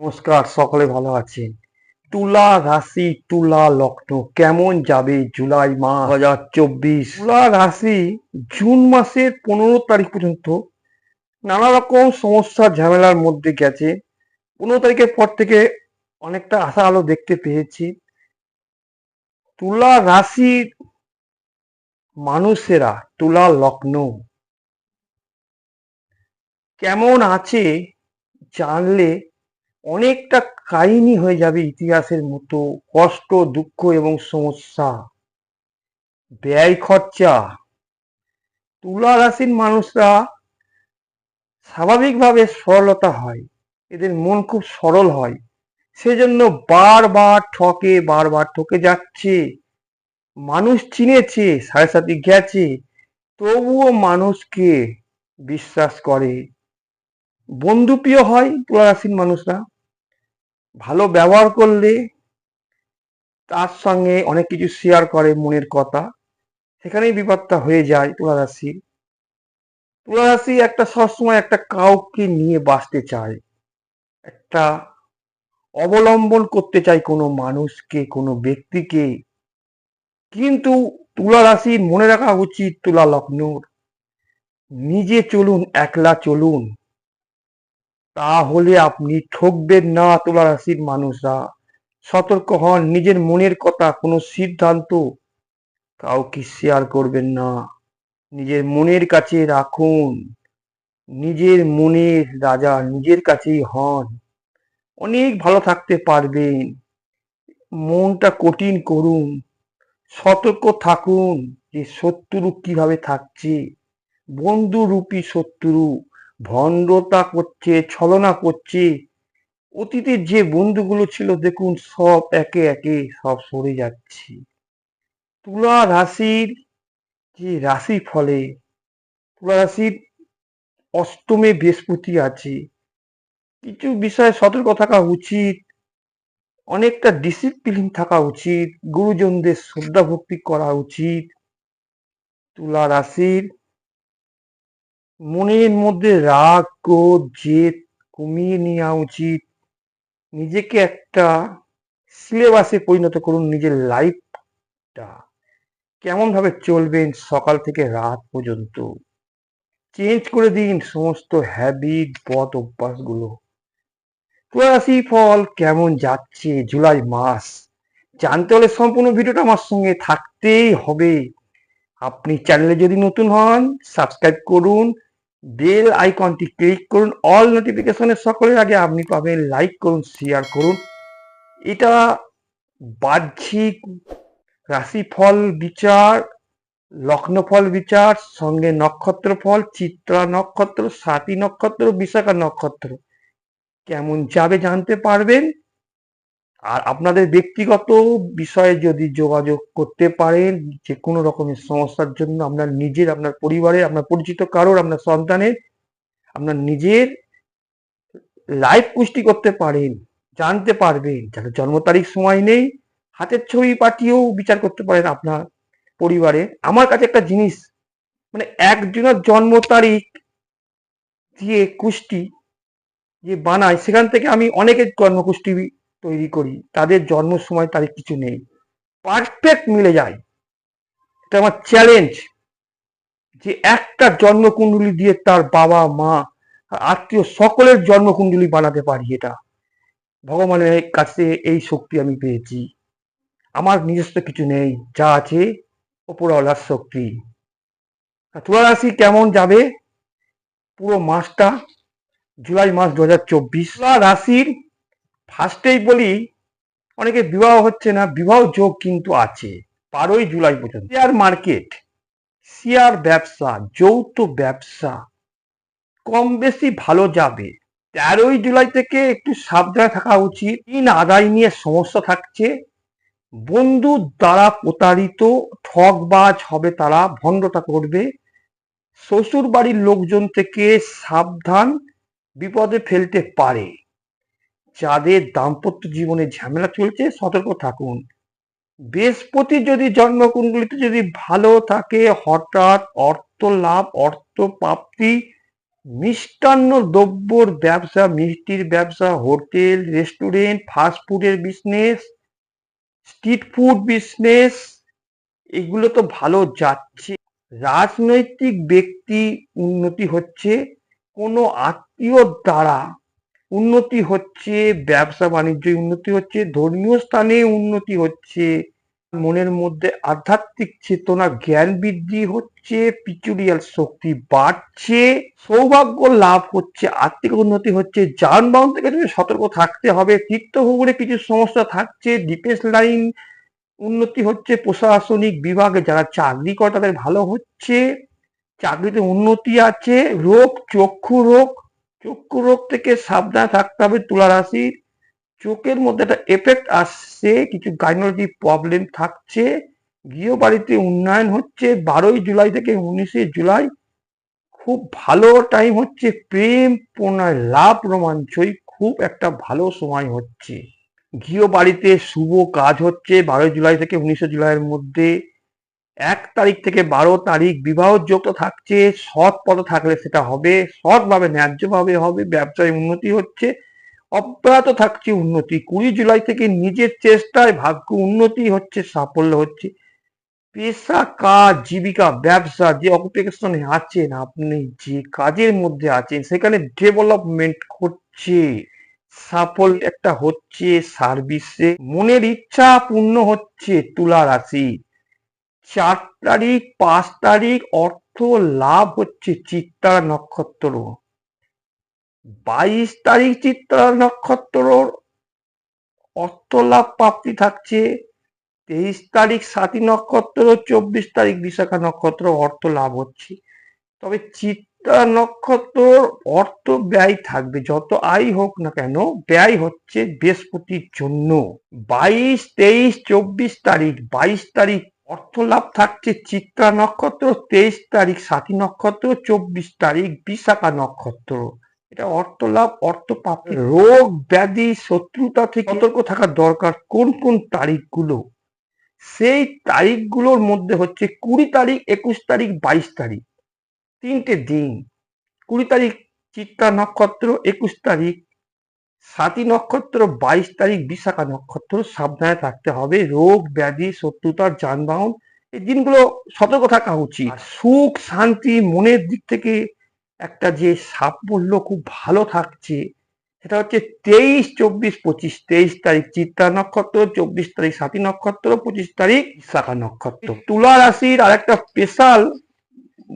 নমস্কার সকলে ভালো আছেন? তুলা রাশি তুলা লগ্ন কেমন যাবে জুলাই মাস? দু হাজার চব্বিশ। তুলা রাশি জুন মাসের পনেরো তারিখ পর্যন্ত নানা রকম সমস্যা ঝামেলার মধ্যে গেছে। পনেরো তারিখের পর থেকে অনেকটা আশা আলো দেখতে পেয়েছি। তুলা রাশির মানুষেরা তুলা লগ্ন কেমন আছে জানলে অনেকটা কাহিনী হয়ে যাবে ইতিহাসের মতো কষ্ট, দুঃখ এবং সমস্যা। ব্যয় খরচা। তুলা রাশির মানুষরা স্বাভাবিকভাবে সরলতা হয়। এদের মন খুব সরল হয়। সেজন্য বারবার ঠকে বারবার ঠকে যাচ্ছে। মানুষ চিনেছে, সাড়ে সাথে গেছে তবুও মানুষকে বিশ্বাস করে। বন্ধুপ্রিয় হয় তুলা রাশির মানুষরা। ভালো ব্যবহার করলে তার সঙ্গে অনেক কিছু শেয়ার করে মনের কথা। সেখানেই বিপদটা হয়ে যায় তুলা রাশির তুলা রাশি একটা সবসময় একটা কাউকে নিয়ে বাঁচতে চায়। একটা অবলম্বন করতে চায় কোনো মানুষকে, কোনো ব্যক্তিকে। কিন্তু তুলা রাশির মনে রাখা উচিত, তুলা লগ্নর। নিজে চলুন, একলা চলুন। তাহলে আপনি ঠকবেন না তুলা রাশির মানুষরা। সতর্ক হন, নিজের মনের কথা, কোনো সিদ্ধান্ত কাউকে শেয়ার করবেন না। নিজের মনের কাছে রাখুন। নিজের মনের রাজা নিজের কাছেই হন। অনেক ভালো থাকতে পারবেন। মনটা কঠিন করুন। সতর্ক থাকুন যে শত্রু কীভাবে থাকছে। বন্ধুরূপী শত্রু। ভণ্ডতা করছে, ছলনা করছে। অতীতের যে বন্ধুগুলো ছিল, দেখুন, সব একে একে সব সরে যাচ্ছে। তুলা রাশির যে রাশি ফলে, তুলা রাশির অষ্টমে বৃহস্পতি আছে। কিছু বিষয়ে সতর্ক থাকা উচিত, অনেকটা ডিসিপ্লিন থাকা উচিত, গুরুজনদের শ্রদ্ধা ভক্তি করা উচিত। তুলা রাশির মনের মধ্যে রাগ, ক্রোধ, জেদ কমিয়ে নেওয়া উচিত। নিজেকে একটা সিলেবাসে পরিণত করুন নিজের লাইফটা কেমন ভাবে চলবেন সকাল থেকে রাত পর্যন্ত? চেঞ্জ করে দিন সমস্ত হ্যাবিট পথ, অভ্যাসগুলো। রাশি ফল কেমন যাচ্ছে জুলাই মাস? জানতে হলে সম্পূর্ণ ভিডিওটা আমার সঙ্গে থাকতেই হবে। আপনি চ্যানেলে যদি নতুন হন সাবস্ক্রাইব করুন। বেল আইকনটি ক্লিক করুন। অল নোটিফিকেশনের সকলের আগে আপনি পাবেন লাইক করুন শেয়ার করুন। এটা বাহ্যিক রাশিফল বিচার, লগ্নফল বিচার, সঙ্গে নক্ষত্র ফল চিত্রা নক্ষত্র সাতী নক্ষত্র, বিশাখা নক্ষত্র। কেমন যাবে জানতে পারবেন? আর আপনাদের ব্যক্তিগত বিষয়ে যদি যোগাযোগ করতে পারেন, যে কোনো রকমের সমস্যার জন্য আপনার নিজের, আপনার পরিবারের আপনার পরিচিত কারোর, আপনার সন্তানের, আপনার নিজের লাইফ পুষ্টি করতে পারেন, জানতে পারবেন। যাদের জন্ম তারিখ, সময় নেই, হাতের ছবি পাঠিয়েও বিচার করতে পারেন আপনার পরিবারে। আমার কাছে একটা জিনিস মানে একজনের জন্ম তারিখ দিয়ে কুষ্টি যে বানায়, সেখান থেকে আমি অনেকের জন্মকুষ্টি তৈরি করি। তাদের জন্ম সময় তারিখ কিছু নেই। পারফেক্ট মিলে যায়। এটা আমার চ্যালেঞ্জ যে একটা জন্মকুণ্ডলী দিয়ে তার বাবা, মা, আত্মীয় সকলের জন্মকুণ্ডলী বানাতে পারি এটা। ভগবানের কাছে এই শক্তি আমি পেয়েছি। আমার নিজস্ব কিছু নেই। যা আছে ওপরওয়ালার শক্তি। তুলা রাশি কেমন যাবে? পুরো মাসটা জুলাই মাস দু হাজার চব্বিশ। রাশির ফার্স্টেই বলি, অনেকে বিবাহ হচ্ছে না, বিবাহ যোগ কিন্তু আছে, বারোই জুলাই পর্যন্ত। শেয়ার মার্কেট শেয়ার ব্যবসা, যৌথ ব্যবসা, কম বেশি ভালো যাবে। তেরোই জুলাই থেকে একটু সাবধানে থাকা উচিত। ঋণ আদায় নিয়ে সমস্যা থাকছে। বন্ধু দ্বারা প্রতারিত ঠকবাজ হবে তারা, ভণ্ডতা করবে। শ্বশুর বাড়ির লোকজন থেকে সাবধান, বিপদে ফেলতে পারে। যাদের দাম্পত্য জীবনে ঝামেলা চলছে, সতর্ক থাকুন। বৃহস্পতি যদি জন্মকুণ্ডলিতে যদি ভালো থাকে, হঠাৎ অর্থ লাভ, অর্থ প্রাপ্তি, মিষ্টান্ন দ্রব্যর ব্যবসা, মিষ্টির ব্যবসা, হোটেল, রেস্টুরেন্ট ফাস্টফুডের বিজনেস, স্ট্রিট ফুড বিজনেস, এগুলো তো ভালো যাচ্ছে। রাজনৈতিক ব্যক্তি উন্নতি হচ্ছে, কোনো আত্মীয় দ্বারা উন্নতি হচ্ছে, ব্যবসা বাণিজ্য উন্নতি হচ্ছে, ধর্মীয় স্থানে উন্নতি হচ্ছে। মনের মধ্যে আধ্যাত্মিক চেতনা, জ্ঞান বৃদ্ধি হচ্ছে, পিচুরিয়াল শক্তি বাড়ছে, সৌভাগ্য লাভ হচ্ছে, আর্থিক উন্নতি হচ্ছে, যানবাহন থেকে তুমি সতর্ক থাকতে হবে তীর্থভূগোলে কিছু সমস্যা থাকছে ডিফেন্স লাইন উন্নতি হচ্ছে, প্রশাসনিক বিভাগে যারা চাকরি করে তাদের ভালো হচ্ছে, চাকরিতে উন্নতি আছে, রোগ, চক্ষু রোগ চক্ষু রোগ থেকে সাবধানে থাকতে হবে তুলা রাশির চোখের মধ্যে একটা এফেক্ট আসছে, কিছু গাইনোলজি প্রবলেম থাকছে। গৃহবাড়িতে উন্নয়ন হচ্ছে, বারোই জুলাই থেকে উনিশে জুলাই খুব ভালো টাইম হচ্ছে। প্রেম, প্রণয়, লাভ, রোমাঞ্চই খুব একটা ভালো সময় হচ্ছে। গৃহ বাড়িতে শুভ কাজ হচ্ছে, বারোই জুলাই থেকে উনিশে জুলাইয়ের মধ্যে। এক তারিখ থেকে বারো তারিখ বিবাহ যোগ থাকছে, সৎ পথে থাকলে সেটা হবে, সৎভাবে, ন্যায্যভাবে হবে, ব্যবসায় উন্নতি হচ্ছে, অব্যাহত থাকছে উন্নতি। কুড়ি জুলাই থেকে নিজের চেষ্টায় ভাগ্য উন্নতি হচ্ছে, সাফল্য হচ্ছে। পেশা, কাজ, জীবিকা, ব্যবসা, যে অকুপেশনে আছেন, আপনি যে কাজের মধ্যে আছেন, সেখানে ডেভেলপমেন্ট হচ্ছে সাফল্য একটা হচ্ছে সার্ভিসে মনের ইচ্ছা পূর্ণ হচ্ছে, তুলা রাশি। চার তারিখ, পাঁচ তারিখ, অর্থ লাভ হচ্ছে চিত্রা নক্ষত্র। বাইশ তারিখ চিত্রা নক্ষত্র, অর্থ লাভ প্রাপ্তি থাকছে। তেইশ তারিখ সাতী নক্ষত্র, চব্বিশ তারিখ বিশাখা নক্ষত্র, অর্থ লাভ হচ্ছে। তবে চিত্রা নক্ষত্র, অর্থ ব্যয় থাকবে। যত আয় হোক না কেন, ব্যয় হচ্ছে বৃহস্পতির জন্য। বাইশ, তেইশ, চব্বিশ তারিখ, বাইশ তারিখ অর্থ লাভ থাকছে চিত্রা নক্ষত্র তেইশ তারিখ সাতী নক্ষত্র চব্বিশ তারিখ বিশাখা নক্ষত্র। এটা অর্থ লাভ অর্থ প্রাপ্তি রোগ ব্যাধি শত্রুতা থেকে সতর্ক থাকা দরকার কোন কোন তারিখগুলো? সেই তারিখগুলোর মধ্যে হচ্ছে কুড়ি তারিখ একুশ তারিখ বাইশ তারিখ। তিনটে দিন। কুড়ি তারিখ চিত্রা নক্ষত্র একুশ তারিখ সাতী নক্ষত্র, বাইশ তারিখ বিশাখা নক্ষত্র, সাবধানে থাকতে হবে। রোগ, ব্যাধি শত্রুতার যানবাহন, এই দিনগুলো সতর্ক থাকা উচিত। সুখ, শান্তি, মনের দিক থেকে একটা যে সাফল্য খুব ভালো থাকছে, সেটা হচ্ছে তেইশ, চব্বিশ, পঁচিশ। তেইশ তারিখ চিত্রা নক্ষত্র, চব্বিশ তারিখ সাতী নক্ষত্র, পঁচিশ তারিখ শাখা নক্ষত্র। তুলা রাশির আর একটা স্পেশাল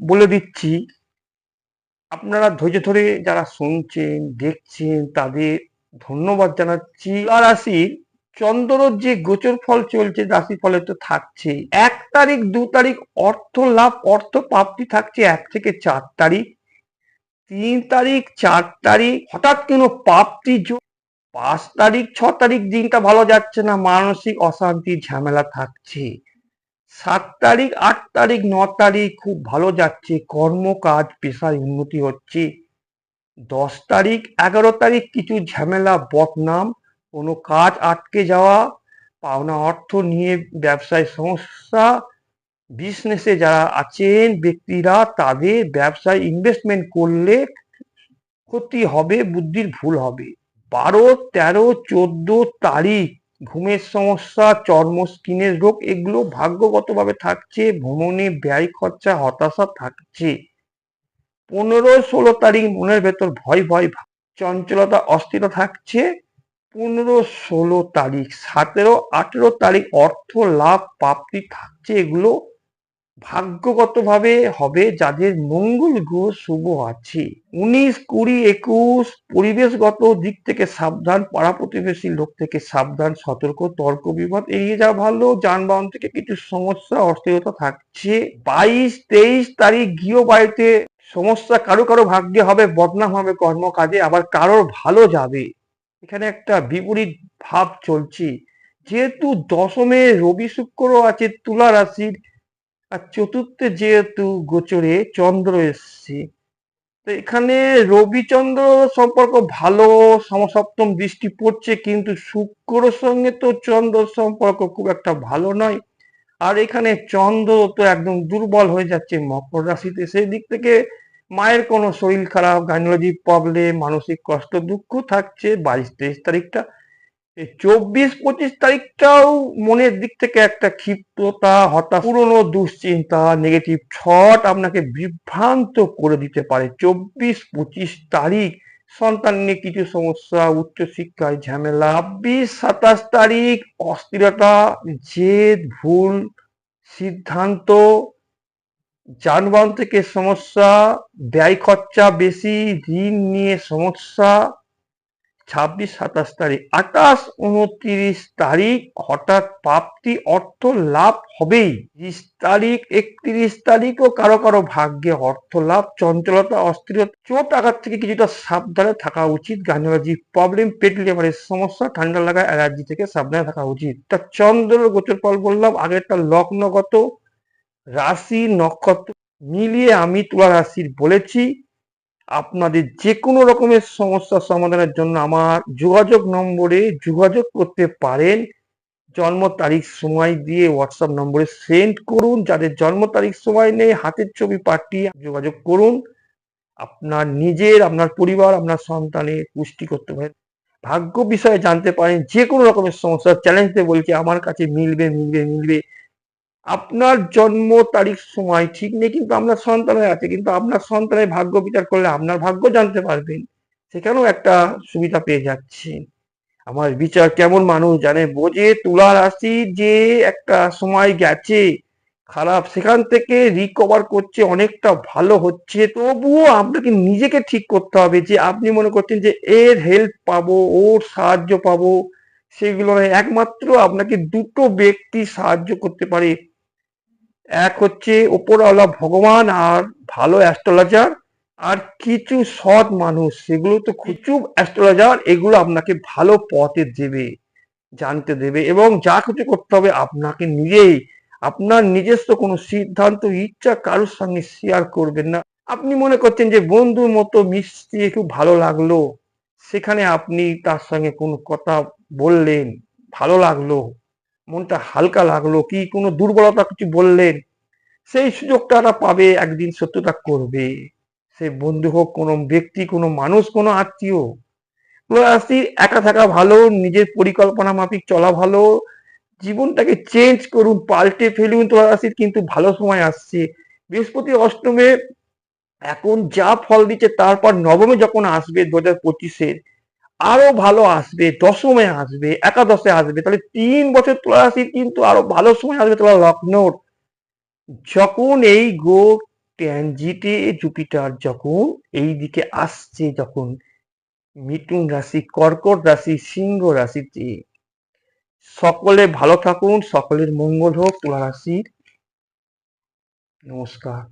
বলে দিচ্ছি। আপনারা ধৈর্য ধরে যারা শুনছেন, দেখছেন, তাদের ধন্যবাদ জানাচ্ছি। রাশির চন্দ্রর যে গোচর ফল চলছে, রাশি ফলে তো থাকছে এক তারিখ, দু তারিখ, অর্থ লাভ, অর্থ প্রাপ্তি থাকছে এক থেকে চার তারিখ। তিন তারিখ, চার তারিখ, হঠাৎ কোনো প্রাপ্তি পাঁচ তারিখ, ছ তারিখ দিনটা ভালো যাচ্ছে না, মানসিক অশান্তি, ঝামেলা থাকছে। সাত তারিখ, আট তারিখ, ন তারিখ খুব ভালো যাচ্ছে কর্ম কাজ পেশায় উন্নতি হচ্ছে। দশ তারিখ, এগারো তারিখ কিছু ঝামেলা, বদনাম, কোনো কাজ আটকে যাওয়া, পাওনা অর্থ নিয়ে ব্যবসায় সমস্যা বিজনেসে যারা আছেন ব্যক্তিরা, তাদের ব্যবসায় ইনভেস্টমেন্ট করলে ক্ষতি হবে, বুদ্ধির ভুল হবে। বারো, তেরো, চোদ্দ তারিখ, ঘুমের সমস্যা চর্ম স্কিনের রোগ, এগুলো ভাগ্যগতভাবে থাকছে, ভ্রমণে ব্যয় খরচা, হতাশা থাকছে। পনেরো ষোলো তারিখ মনের ভেতর ভয় ভয় চঞ্চলতা, অস্থিরতা থাকছে। পনেরো ষোলো তারিখ, সতেরো, আঠেরো তারিখ অর্থ লাভ প্রাপ্তি থাকছে, এগুলো ভাগ্যগতভাবে হবে, যাদের মঙ্গল গ্রহ শুভ আছে। উনিশ, কুড়ি, একুশ, পরিবেশগত দিক থেকে সাবধান পাড়া প্রতিবেশী লোক থেকে সাবধান, সতর্ক, তর্ক, বিবাদ এড়িয়ে যাওয়া ভালো, যানবাহন থেকে কিছু সমস্যা, অস্থিরতা থাকছে। বাইশ, তেইশ তারিখ গৃহ বাড়িতে সমস্যা কারও কারও ভাগ্যে হবে, বদনাম হবে কর্মকাজে, আবার কারোর ভালো যাবে। এখানে একটা বিপরীত ভাব চলছে। যেহেতু দশমে রবি শুক্র আছে, তুলা রাশির, আর চতুর্থে যেহেতু গোচরে চন্দ্র এসছে, তো এখানে রবিচন্দ্র সম্পর্ক ভালো, সমসপ্তম দৃষ্টি পড়ছে, কিন্তু শুক্রর সঙ্গে তো চন্দ্র সম্পর্ক খুব একটা ভালো নয়। আর এখানে চন্দ্র তো একদম দুর্বল হয়ে যাচ্ছে মকর রাশিতে। সেই দিক থেকে মায়ের কোনো শরীর খারাপ গাইনোলজি প্রবলেম মানসিক কষ্ট, দুঃখ থাকছে বাইশ, তেইশ তারিখটা। চব্বিশ, পঁচিশ তারিখটাও মনের দিক থেকে একটা ক্ষিপ্রতা, হতাশ, পুরনো দুশ্চিন্তা নেগেটিভ থট আপনাকে বিভ্রান্ত করে দিতে পারে। চব্বিশ, পঁচিশ তারিখ সন্তান নিয়ে কিছু সমস্যা উচ্চশিক্ষায় ঝামেলা, ছাব্বিশ সাতাশ তারিখ, অস্থিরতা, জেদ, ভুল, সিদ্ধান্ত, যানবাহন থেকে সমস্যা, ব্যয় খরচা বেশি, ঋণ নিয়ে সমস্যা ছাব্বিশ সাতাশ তারিখ, আঠাশ উনত্রিশ তারিখ হঠাৎ প্রাপ্তি অর্থ লাভ হবেই। তিরিশ তারিখ, একত্রিশ তারিখও কারও কারও ভাগ্যে অর্থ লাভ, চঞ্চলতা, অস্থিরতা, চোট, আঘাত থেকে কিছুটা সাবধানে থাকা উচিত। গাইনোলজি প্রবলেম পেট লিভারের সমস্যা, ঠান্ডা লাগা, অ্যালার্জি থেকে সাবধানে থাকা উচিত। তা চন্দ্র গোচর ফল বললাম, আগেরটা লগ্নগত, রাশি, নক্ষত্র, মিলিয়ে আমি তুলা রাশির বলেছি। আপনাদের যে কোনো রকমের সমস্যা সমাধানের জন্য আমার যোগাযোগ নম্বরে যোগাযোগ করতে পারেন। জন্ম তারিখ, সময় দিয়ে হোয়াটসঅ্যাপ নম্বরে সেন্ড করুন। যাদের জন্ম তারিখ, সময় নেই, হাতের ছবি পাঠিয়ে যোগাযোগ করুন। আপনার নিজের, আপনার পরিবার, আপনার সন্তানের পুষ্টি করতে পারেন। ভাগ্য বিষয়ে জানতে পারেন যে কোনো রকমের সমস্যা চ্যালেঞ্জে বলছে, আমার কাছে মিলবে মিলবে মিলবে। আপনার জন্ম তারিখ, সময় ঠিক নেই, কিন্তু আপনার সন্তানের আছে, কিন্তু আপনার সন্তানের ভাগ্য বিচার করলে আপনার ভাগ্য জানতে পারবেন, সেখানেও একটা সুবিধা পেয়ে যাচ্ছেন আমার বিচার কেমন মানুষ জানে? বোঝে তুলা রাশি যে একটা সময় গেছে, খারাপ সেখান থেকে রিকভার করছে, অনেকটা ভালো হচ্ছে, তবুও আপনাকে নিজেকে ঠিক করতে হবে যে আপনি মনে করছেন যে এর হেল্প পাবো, ওর সাহায্য পাবো, সেগুলো একমাত্র আপনাকে দুটো ব্যক্তি সাহায্য করতে পারে এক হচ্ছে ওপরওয়ালা ভগবান আর ভালো অ্যাস্ট্রোলজার আর কিছু সৎ মানুষ, সেগুলো তো কিছু অ্যাস্ট্রোলজার, এগুলো আপনাকে ভালো পথে দেবে, জানতে দেবে এবং যা কিছু করতে হবে আপনাকে নিজেই, আপনার নিজস্ব কোনো সিদ্ধান্ত, ইচ্ছা কারোর সঙ্গে শেয়ার করবেন না। আপনি মনে করছেন যে বন্ধুর মতো মিশিয়ে খুব ভালো লাগল, সেখানে আপনি তার সঙ্গে কোনো কথা বললেন, ভালো লাগল। মনটা হালকা লাগল, কি কোনো দুর্বলতা কিছু বললেন? সেই সুযোগটা তারা পাবে, একদিন সত্যতা করবে। সে বন্ধু হোক, কোনো ব্যক্তি, কোনো মানুষ, কোনো আত্মীয়। রাশি একা থাকা ভালো, নিজের পরিকল্পনা মাফিক চলা ভালো, জীবনটাকে চেঞ্জ করুন, পাল্টে ফেলুন তুলা রাশির কিন্তু ভালো সময় আসছে। বৃহস্পতি অষ্টমে এখন যা ফল দিচ্ছে, তারপর নবমে যখন আসবে, দু হাজার পঁচিশের আরও ভালো আসবে, দশমে আসবে, একাদশে আসবে, তাহলে তিন বছর তুলা কিন্তু আরও ভালো সময় আসবে তোলা লগ্নর। যখন এই গো ট্যানজিটে জুপিটার যখন এই দিকে আসছে, যখন মিথুন রাশি, কর্কট রাশি, সিংহ রাশিতে, সকলে ভালো থাকুন, সকলের মঙ্গল হোক তুলা রাশির নমস্কার।